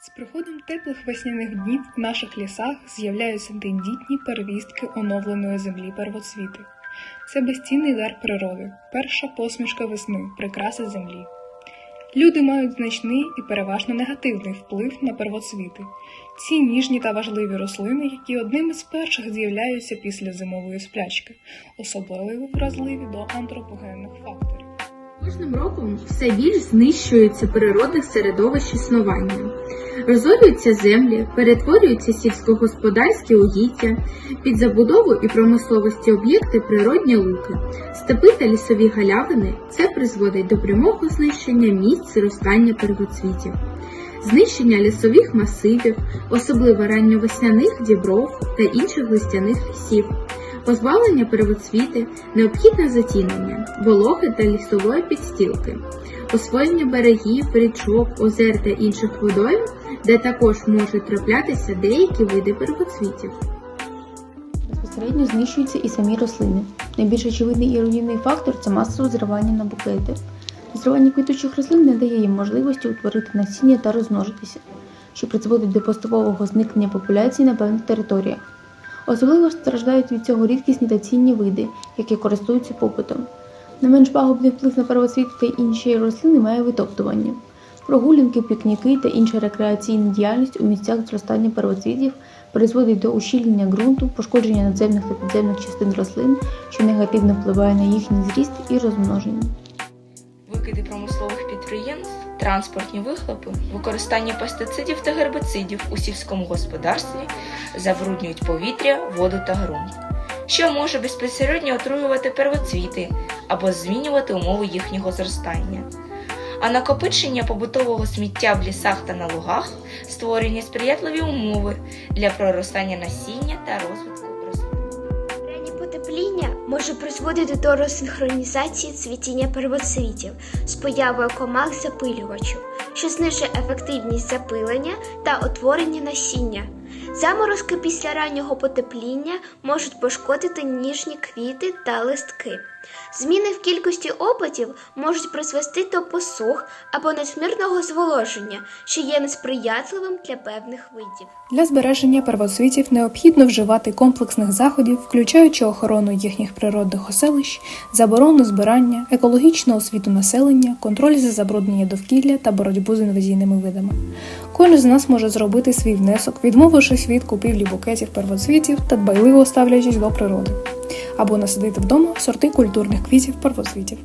З приходом теплих весняних днів в наших лісах з'являються тендітні первістки оновленої землі первоцвіти. Це безцінний дар природи, перша посмішка весни, прикраса землі. Люди мають значний і переважно негативний вплив на первоцвіти. Ці ніжні та важливі рослини, які одними з перших з'являються після зимової сплячки, особливо вразливі до антропогенних факторів. Кожним роком все більш знищується природних середовищ існування. Розорюються землі, перетворюються сільськогосподарські угіддя, під забудову і промисловості об'єкти природні луки, степи та лісові галявини це призводить до прямого знищення місць зростання первоцвітів, знищення лісових масивів, особливо ранньовесняних дібров та інших листяних лісів. Позбавлення первоцвіти, необхідне затінення, вологи та лісової підстілки, освоєння берегів, річок, озер та інших водойм, де також можуть траплятися деякі види первоцвітів. Безпосередньо знищуються і самі рослини. Найбільш очевидний і руйнівний фактор це масове зривання на букети. Зривання квітучих рослин не дає їм можливості утворити насіння та розмножитися, що призводить до поступового зникнення популяції на певних територіях. Особливо страждають від цього рідкісні та цінні види, які користуються попитом. Не менш пагубний вплив на первоцвіт та інші рослини має витоптування. Прогулянки, пікніки та інша рекреаційна діяльність у місцях зростання первоцвітів призводить до ущільнення ґрунту, пошкодження надземних та підземних частин рослин, що негативно впливає на їхній зріст і розмноження. Викиди промислових підприємств, транспортні вихлопи, використання пестицидів та гербицидів у сільському господарстві забруднюють повітря, воду та ґрунт, що може безпосередньо отруювати первоцвіти або змінювати умови їхнього зростання. А накопичення побутового сміття в лісах та на лугах створені сприятливі умови для проростання насіння та розвитку рослин. Раннє потепління може призводити до розсинхронізації цвітіння первоцвітів з появою комах запилювачів, що знижує ефективність запилення та утворення насіння. Заморозки після раннього потепління можуть пошкодити ніжні квіти та листки. Зміни в кількості опадів можуть призвести до посух або надмірного зволоження, що є несприятливим для певних видів. Для збереження первоцвітів необхідно вживати комплексних заходів, включаючи охорону їхніх природних оселищ, заборону збирання, екологічну освіту населення, контроль за забруднення довкілля та боротьбу з інвазійними видами. Кожен з нас може зробити свій внесок, відмовившись від купівлі букетів первоцвітів та дбайливо ставлячись до природи, або насадити вдома сорти культурних квітів первоцвітів.